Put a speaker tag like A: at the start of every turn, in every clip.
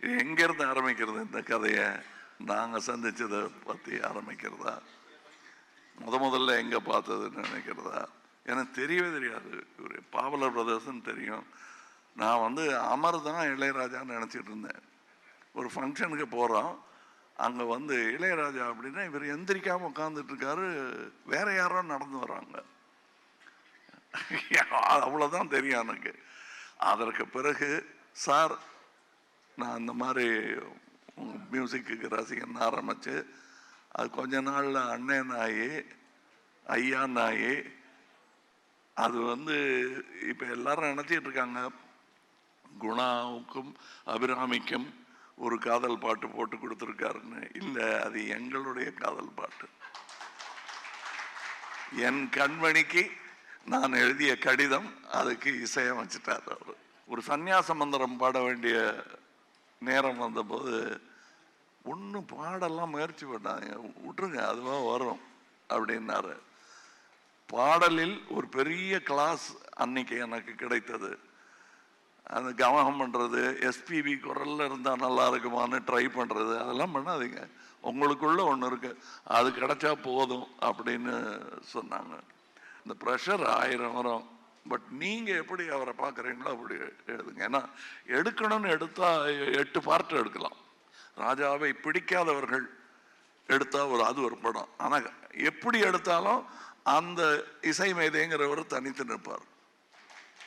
A: எங்கேருந்து ஆரம்பிக்கிறது இந்த கதையை? நாங்கள் சந்தித்ததை பற்றி ஆரம்பிக்கிறதா? முத முதல்ல எங்கே பார்த்ததுன்னு நினைக்கிறதா? எனக்கு தெரியவே தெரியாது. இவர் பாவலர் பிரதர்ஸ்ன்னு தெரியும். நான் வந்து அமர் தான் இளையராஜான்னு நினச்சிட்டு இருந்தேன். ஒரு ஃபங்க்ஷனுக்கு போகிறோம் அங்கே வந்து இளையராஜா அப்படின்னா இவர் எந்திரிக்காமல் உட்காந்துட்ருக்காரு வேற யாரோ நடந்து வராங்க. அவ்வளோதான் தெரியும் எனக்கு. அதற்கு பிறகு சார் நான் இந்த மாதிரி மியூசிக்கு ரசிகன் ஆரம்பித்து அது கொஞ்ச நாளில் அண்ணன் ஆகி ஐயான் ஆகி அது வந்து இப்போ எல்லாரும் நினச்சிட்டு இருக்காங்க. குணாவுக்கும் அபிராமிக்கும் ஒரு காதல் பாட்டு போட்டு கொடுத்துருக்காருன்னு. இல்லை அது எங்களுடைய காதல் பாட்டு. என் கண்மணிக்கு நான் எழுதிய கடிதம் அதுக்கு இசையமைச்சிட்டார் அவர். ஒரு சந்நியாச மந்திரம் பாட வேண்டிய நேரம் வந்தபோது ஒன்றும் பாடெல்லாம் முயற்சி பண்ணாங்க விட்டுருங்க அதுவாக வரும் அப்படின்னாரு. பாடலில் ஒரு பெரிய கிளாஸ் அன்னைக்கு எனக்கு கிடைத்தது. அந்த கவனம் பண்ணுறது எஸ்பிபி குரலில் இருந்தால் நல்லா இருக்குமான்னு ட்ரை பண்ணுறது அதெல்லாம் பண்ணாதீங்க. உங்களுக்குள்ள ஒன்று இருக்குது அது கிடைச்சா போதும் அப்படின்னு சொன்னாங்க. இந்த ப்ரெஷர் ஆயிரம் வரும். பட் நீங்கள் எப்படி அவரை பார்க்குறீங்களோ அப்படி எழுதுங்க. ஏன்னா எடுக்கணும்னு எடுத்தால் எட்டு பார்ட்டு எடுக்கலாம். ராஜாவை பிடிக்காதவர்கள் எடுத்தா ஒரு அது ஒரு படம். ஆனால் எப்படி எடுத்தாலும் அந்த இசை மேதைங்கிறவர் தனித்து நிற்பார்.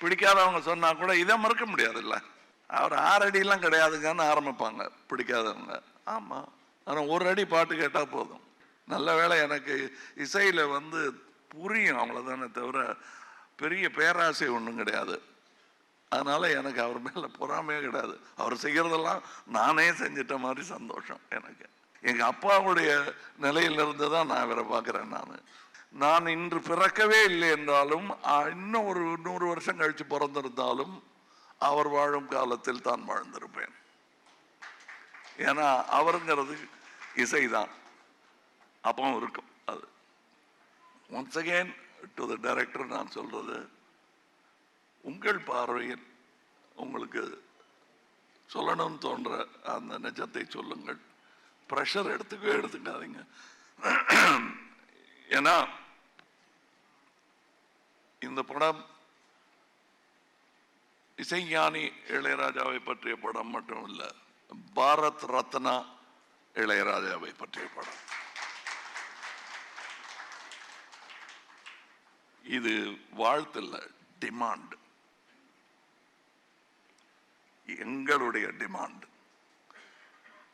A: பிடிக்காதவங்க சொன்னா கூட இதை மறுக்க முடியாதுல்ல. அவர் ஆறு அடியெல்லாம் கிடையாதுங்கன்னு ஆரம்பிப்பாங்க பிடிக்காதவங்க. ஆமா. ஆனால் ஒரு அடி பாட்டு கேட்டால் போதும். நல்ல வேளை எனக்கு இசையில் வந்து புரியும் அவ்வளோதானே தவிர பெரிய பேராசை ஒன்றும் கிடையாது. அதனால் எனக்கு அவர் மேலே பொறாமையே கிடையாது. அவர் செய்கிறதெல்லாம் நானே செஞ்சிட்ட மாதிரி சந்தோஷம் எனக்கு. எங்கள் அப்பாவுடைய நிலையிலிருந்து தான் நான் இவரை பார்க்குறேன் நான். நான் இன்று பிறக்கவே இல்லை என்றாலும் இன்னும் ஒரு நூறு வருஷம் கழித்து பிறந்திருந்தாலும் அவர் வாழும் காலத்தில் தான் வாழ்ந்திருப்பேன். ஏன்னா அவருங்கிறது இசைதான். அப்பவும் இருக்கும் அது. Once again to the director நான் சொல்றது உங்கள் பார்வையில் உங்களுக்கு சொல்லணும்னு தோன்ற அந்த நிஜத்தை சொல்லுங்கள். ப்ரெஷர் எடுத்துக்கவே எடுத்துக்காதீங்க. ஏன்னா இந்த படம் இசைஞானி இளையராஜாவை பற்றிய படம் மட்டும் இல்லை பாரத் ரத்னா இளையராஜாவை பற்றிய படம். இது வாழ்த்துல டிமாண்ட் எங்களுடைய டிமாண்ட்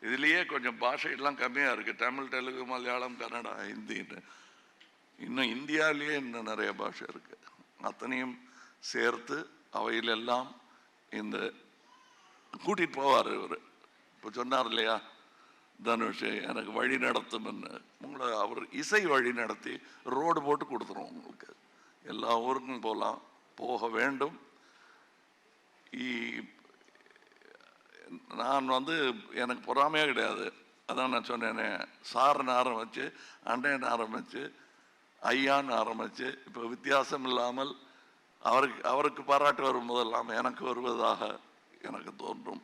A: இதுலேயே கொஞ்சம் பாஷையெல்லாம் கம்மியாக இருக்குது தமிழ் தெலுங்கு மலையாளம் கன்னடா ஹிந்தின்னு இன்னும் இந்தியாவிலேயே இன்னும் நிறைய பாஷை இருக்குது அத்தனையும் சேர்த்து அவையிலெல்லாம் இந்த கூட்டிகிட்டு போவார் இவர். இப்போ சொன்னார் இல்லையா? தனுஷ் எனக்கு வழி நடத்தும்னு உங்களை அவர் இசை வழி நடத்தி ரோடு போட்டு கொடுத்துரும் உங்களுக்கு. எல்லா ஊருக்கும் போகலாம் போக வேண்டும். நான் வந்து எனக்கு பொறாமையே கிடையாது. அதான் நான் சொன்னேனே சார்னு ஆரம்பித்து அண்டையன் ஆரம்பிச்சு ஐயான்னு ஆரம்பிச்சு இப்போ வித்தியாசம் இல்லாமல் அவருக்கு அவருக்கு பாராட்டு வரும்போதெல்லாம் எனக்கு வருவதாக எனக்கு தோன்றும்.